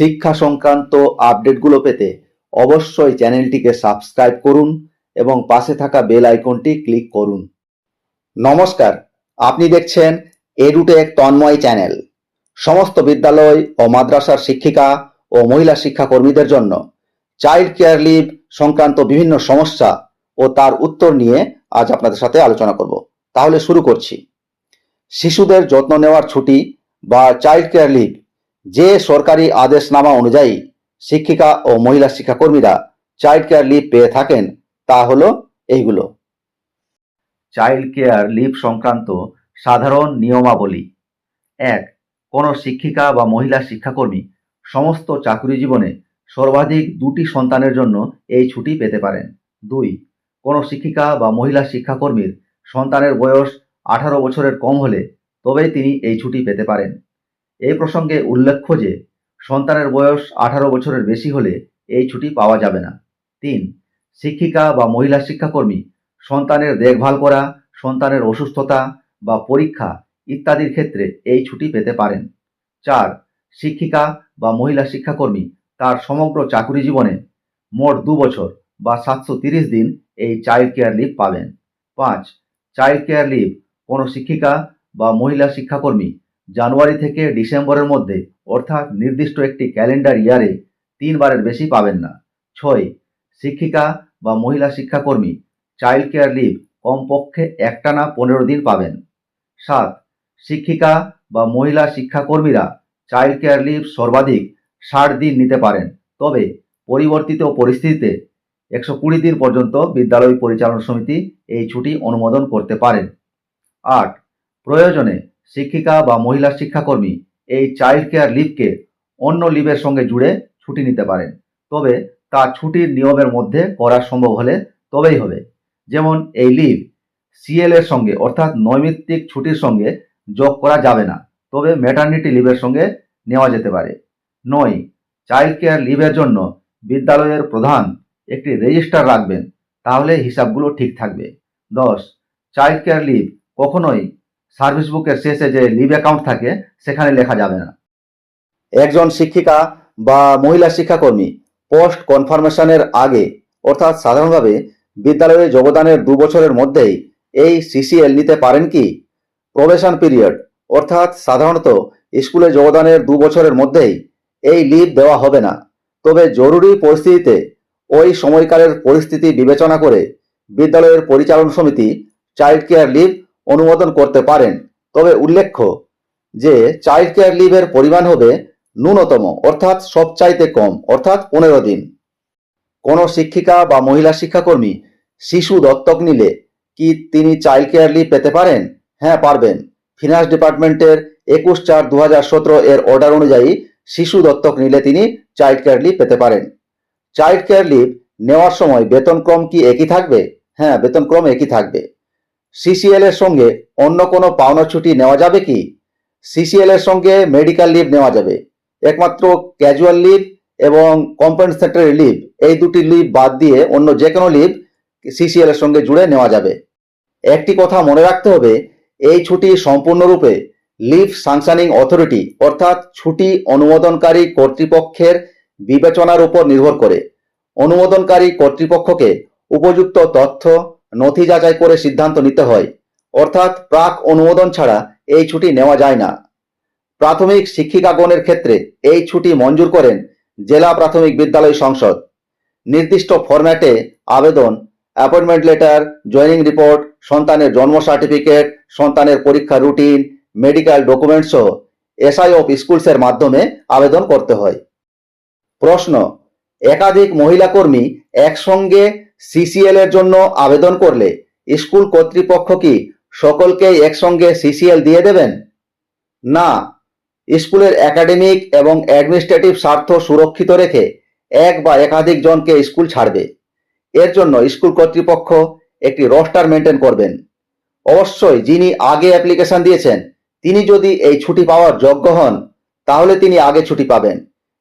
শিক্ষা সংক্রান্ত আপডেটগুলো পেতে অবশ্যই চ্যানেলটিকে সাবস্ক্রাইব করুন এবং পাশে থাকা বেল আইকনটি ক্লিক করুন। নমস্কার, আপনি দেখছেন এডুটেক তন্ময় চ্যানেল। সমস্ত বিদ্যালয় ও মাদ্রাসার শিক্ষিকা ও মহিলা শিক্ষাকর্মীদের জন্য চাইল্ড কেয়ার লিভ সংক্রান্ত বিভিন্ন সমস্যা ও তার উত্তর নিয়ে আজ আপনাদের সাথে আলোচনা করব। তাহলে শুরু করছি। শিশুদের যত্ন নেওয়ার ছুটি বা চাইল্ড কেয়ার লিভ যে সরকারি আদেশনামা অনুযায়ী শিক্ষিকা ও মহিলা শিক্ষাকর্মীরা চাইল্ড কেয়ার লিভ পেয়ে থাকেন, তা হলো এইগুলো। চাইল্ড কেয়ার লিভ সংক্রান্ত সাধারণ নিয়মাবলী। এক, কোনো শিক্ষিকা বা মহিলা শিক্ষাকর্মী সমস্ত চাকরি জীবনে সর্বাধিক দুটি সন্তানের জন্য এই ছুটি পেতে পারেন। দুই, কোনো শিক্ষিকা বা মহিলা শিক্ষাকর্মীর সন্তানের বয়স আঠারো বছরের কম হলে তবেই তিনি এই ছুটি পেতে পারেন। এই প্রসঙ্গে উল্লেখ্য যে, সন্তানের বয়স আঠারো বছরের বেশি হলে এই ছুটি পাওয়া যাবে না। তিন, শিক্ষিকা বা মহিলা শিক্ষাকর্মী, সন্তানের দেখভাল করা, সন্তানের অসুস্থতা বা পরীক্ষা ইত্যাদির ক্ষেত্রে এই ছুটি পেতে পারেন। চার, শিক্ষিকা বা মহিলা শিক্ষাকর্মী, তার সমগ্র চাকরি জীবনে মোট দু বছর বা সাতশো তিরিশ দিন এই চাইল্ড কেয়ার লিভ পাবেন। পাঁচ চাইল্ড কেয়ার লিভ কোনো শিক্ষিকা বা মহিলা শিক্ষাকর্মী জানুয়ারি থেকে ডিসেম্বরের মধ্যে, অর্থাৎ নির্দিষ্ট একটি ক্যালেন্ডার ইয়ারে তিনবারের বেশি পাবেন না। ছয়, শিক্ষিকা বা মহিলা শিক্ষাকর্মী, চাইল্ড কেয়ার লিভ কমপক্ষে একটানা পনেরো দিন পাবেন। সাত, শিক্ষিকা বা মহিলা শিক্ষাকর্মীরা চাইল্ড কেয়ার লিভ সর্বাধিক ষাট দিন নিতে পারেন। তবে, পরিবর্তিত পরিস্থিতিতে একশো কুড়ি দিন পর্যন্ত বিদ্যালয় পরিচালনা সমিতি এই ছুটি অনুমোদন করতে পারেন। আট, প্রয়োজনে শিক্ষিকা বা মহিলা শিক্ষাকর্মী এই চাইল্ড কেয়ার লিভকে অন্য লিভের সঙ্গে জুড়ে ছুটি নিতে পারেন। তবে তা ছুটির নিয়মের মধ্যে করা সম্ভব হলে তবেই হবে। যেমন এই লিভ সিএল এর সঙ্গে অর্থাৎ নৈমিত্তিক ছুটির সঙ্গে যোগ করা যাবে না, তবে ম্যাটার্নিটি লিভের সঙ্গে নেওয়া যেতে পারে। নয় চাইল্ড কেয়ার লিভের জন্য বিদ্যালয়ের প্রধান একটি রেজিস্টার রাখবেন, তাহলে হিসাবগুলো ঠিক থাকবে। দশ চাইল্ড কেয়ার লিভ কখনোই সার্ভিস বুকের শেষে যে লিভ অ্যাকাউন্ট থাকে, সেখানে লেখা যাবে না। একজন শিক্ষিকা বা মহিলা শিক্ষাকর্মী পোস্ট কনফার্মেশনের আগে, অর্থাৎ সাধারণভাবে বিদ্যালয়ে যোগদানের দু বছরের মধ্যেই এই সিসিএল নিতে পারেন কি? প্রবেশন পিরিয়ড, অর্থাৎ সাধারণত স্কুলে যোগদানের দু বছরের মধ্যেই এই লিভ দেওয়া হবে না। তবে জরুরি পরিস্থিতিতে ওই সময়কালের পরিস্থিতি বিবেচনা করে বিদ্যালয়ের পরিচালন সমিতি চাইল্ড কেয়ার লিভ অনুমোদন করতে পারেন। তবে উল্লেখ্য যে চাইল্ড কেয়ার লিভের পরিমাণ হবে ন্যূনতম, অর্থাৎ সবচাইতে কম, অর্থাৎ পনেরো দিন। কোনো শিক্ষিকা বা মহিলা শিক্ষাকর্মী শিশু দত্তক নিলে কি তিনি চাইল্ড কেয়ার লিভ পেতে পারেন? হ্যাঁ পারবেন। ফিনান্স ডিপার্টমেন্টের একুশ চার দু এর অর্ডার অনুযায়ী শিশু দত্তক নিলে তিনি চাইল্ড কেয়ার লিভ পেতে পারেন। চাইল্ড কেয়ার লিভ নেওয়ার সময় বেতনক্রম কি একই থাকবে? হ্যাঁ বেতনক্রম একই থাকবে। সিসিএল এর সঙ্গে অন্য কোনো পাওনা ছুটি নেওয়া যাবে কি? সিসিএল এর সঙ্গে মেডিকেল লিভ নেওয়া যাবে। একমাত্র ক্যাজুয়াল লিভ এবং কম্পেনসেটরি লিভ এই দুটি লিভ বাদ দিয়ে অন্য যে কোনো লিভ সিসিএল এর সঙ্গে জুড়ে নেওয়া যাবে। একটি কথা মনে রাখতে হবে, এই ছুটি সম্পূর্ণরূপে লিভ সাংশনিং অথরিটি অর্থাৎ ছুটি অনুমোদনকারী কর্তৃপক্ষের বিবেচনার উপর নির্ভর করে। অনুমোদনকারী কর্তৃপক্ষকে উপযুক্ত তথ্য নথি যাচাই করে সিদ্ধান্ত নিতে হয়। অর্থাৎ প্রাক অনুমোদন ছাড়া এই ছুটি নেওয়া যায় না। প্রাথমিক শিক্ষিকাগণের ক্ষেত্রে এই ছুটি মঞ্জুর করেন জেলা প্রাথমিক বিদ্যালয় সংসদ। নির্দিষ্ট ফরম্যাটে আবেদন, অ্যাপয়েন্টমেন্ট লেটার, জয়েনিং রিপোর্ট, সন্তানের জন্ম সার্টিফিকেট, সন্তানের পরীক্ষা রুটিন মেডিকেল ডকুমেন্ট সহ এসআই অফ স্কুলসের মাধ্যমে আবেদন করতে হয়। প্রশ্ন, একাধিক মহিলা কর্মী একসঙ্গে সিসিএল এর জন্য আবেদন করলে স্কুল কর্তৃপক্ষ কি সকলকে একসঙ্গে সিসিএল দিয়ে দেবেন? না, স্কুলের একাডেমিক এবং অ্যাডমিনিস্ট্রেটিভ স্বার্থ সুরক্ষিত রেখে এক বা একাধিক জনকে স্কুল ছাড়বে। এর জন্য স্কুল কর্তৃপক্ষ একটি রস্টার মেনটেন করবেন। অবশ্যই যিনি আগে অ্যাপ্লিকেশন দিয়েছেন, তিনি যদি এই ছুটি পাওয়ার যোগ্য হন, তাহলে তিনি আগে ছুটি পাবেন।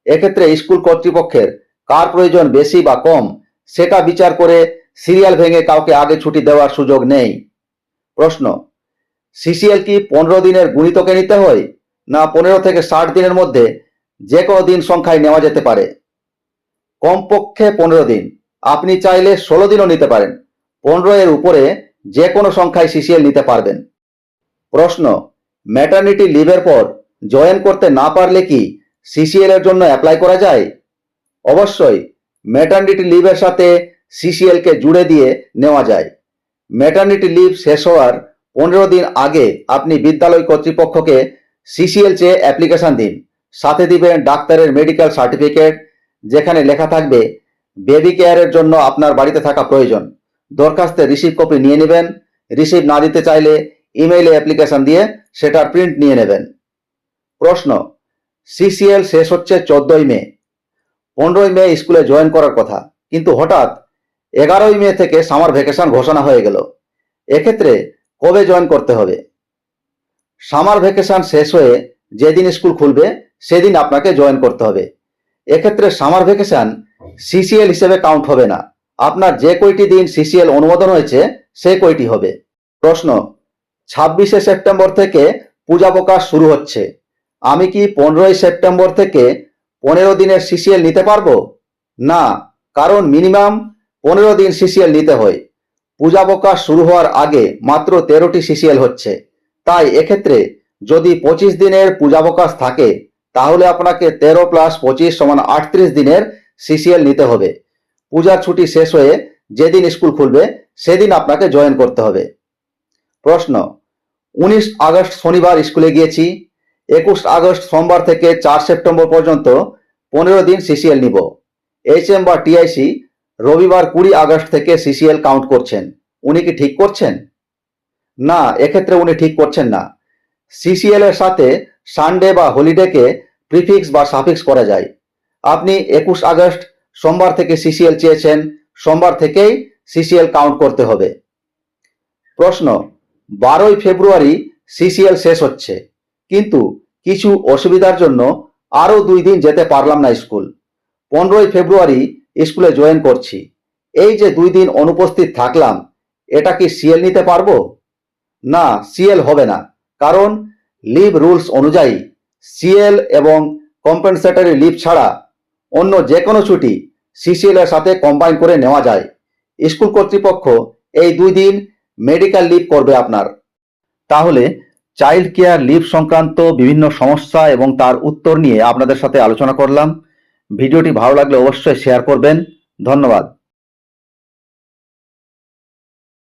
এক্ষেত্রে স্কুল কর্তৃপক্ষের কার প্রয়োজন বেশি বা কম সেটা বিচার করে সিরিয়াল ভেঙে কাউকে আগে ছুটি দেওয়ার সুযোগ নেই। প্রশ্ন, সিসিএল কি পনেরো দিনের গুণিতকে নিতে হয়, না পনেরো থেকে ষাট দিনের মধ্যে যে কোনো দিন সংখ্যায় নেওয়া যেতে পারে? কমপক্ষে পনেরো দিন। আপনি চাইলে ষোলো দিনও নিতে পারেন। পনেরো এর উপরে যে কোনো সংখ্যায় সিসিএল নিতে পারবেন। প্রশ্ন ম্যাটার্নিটি লিভের পর জয়েন করতে না পারলে কি সিসিএল এর জন্য অ্যাপ্লাই করা যায়? অবশ্যই ম্যাটার্নিটি লিভের সাথে সিসিএল কে জুড়ে দিয়ে নেওয়া যায়। ম্যাটার্নিটি লিভ শেষ হওয়ার পনেরো দিন আগে আপনি বিদ্যালয় কর্তৃপক্ষকে সিসিএল চেয়ে অ্যাপ্লিকেশন দিন। সাথে দিবেন ডাক্তারের মেডিকেল সার্টিফিকেট যেখানে লেখা থাকবে বেবি কেয়ারের জন্য আপনার বাড়িতে থাকা প্রয়োজন। দরখাস্তের রিসিভ কপি নিয়ে নেবেন। রিসিভ না দিতে চাইলে ইমেইলে অ্যাপ্লিকেশন দিয়ে সেটার প্রিন্ট নিয়ে নেবেন। প্রশ্ন সিসিএল শেষ হচ্ছে চোদ্দই মে। পনেরোই মে স্কুলে জয়েন করার কথা। কিন্তু হঠাৎ এগারোই মে থেকে সামার ভ্যাকেশন ঘোষণা হয়ে গেল। এক্ষেত্রে কবে জয়েন করতে হবে? সামার ভ্যাকেশন শেষ হয়ে যেদিন স্কুল খুলবে, সেদিন আপনাকে জয়েন করতে হবে। এক্ষেত্রে সামার ভ্যাকেশন সিসিএল হিসেবে কাউন্ট হবে না। আপনার যে কয়টি দিন সিসিএল অনুমোদন হয়েছে, সে কয়টি হবে? প্রশ্ন, ছাব্বিশে সেপ্টেম্বর থেকে পূজা প্রকাশ শুরু হচ্ছে। আমি কি পনেরোই সেপ্টেম্বর থেকে পনেরো দিনের সিসিএল নিতে পারব? না, কারণ মিনিমাম পনেরো দিন সিসিএল নিতে হয়। পূজাবকাশ শুরু হওয়ার আগে মাত্র তেরোটি সিসিএল হচ্ছে। তাই এক্ষেত্রে যদি পঁচিশ দিনের পূজাবকাশ থাকে, তাহলে আপনাকে তেরো প্লাস পঁচিশ সমান আটত্রিশ দিনের সিসিএল নিতে হবে। পূজার ছুটি শেষ হয়ে যেদিন স্কুল খুলবে, সেদিন আপনাকে জয়েন করতে হবে। প্রশ্ন, উনিশ আগস্ট শনিবার স্কুলে গিয়েছি একুশ আগস্ট সোমবার থেকে চার সেপ্টেম্বর পর্যন্ত পনেরো দিন সিসিএল নিব। এইচ এম বা টিআইসি রবিবার কুড়ি আগস্ট থেকে সিসিএল কাউন্ট করছেন। উনি কি ঠিক করছেন? না, এক্ষেত্রে উনি ঠিক করছেন না। সিসিএল এর সাথে সানডে বা হলিডেকে প্রিফিক্স বা সাফিক্স করা যায়। আপনি একুশ আগস্ট সোমবার থেকে সিসিএল চেয়েছেন, সোমবার থেকেই সিসিএল কাউন্ট করতে হবে। প্রশ্ন, বারোই ফেব্রুয়ারি সিসিএল শেষ হচ্ছে। কিন্তু কিছু অসুবিধার জন্য আরও দুই দিন যেতে পারলাম না স্কুল। পনেরোই ফেব্রুয়ারি স্কুলে জয়েন করছি। এই যে দুই দিন অনুপস্থিত থাকলাম, এটা কি সিএল নিতে পারব? না, সিএল হবে না, কারণ লিভ রুলস অনুযায়ী সিএল এবং কম্পেনসেটরি লিভ ছাড়া অন্য যে কোনো ছুটি সিসিএল এর সাথে কম্বাইন করে নেওয়া যায়। স্কুল কর্তৃপক্ষ এই দুই দিন মেডিকেল লিভ করবে আপনার। তাহলে চাইল্ড কেয়ার লিভ সংক্রান্ত বিভিন্ন সমস্যা এবং তার উত্তর নিয়ে আপনাদের সাথে আলোচনা করলাম। ভিডিওটি ভালো লাগলে অবশ্যই শেয়ার করবেন। ধন্যবাদ।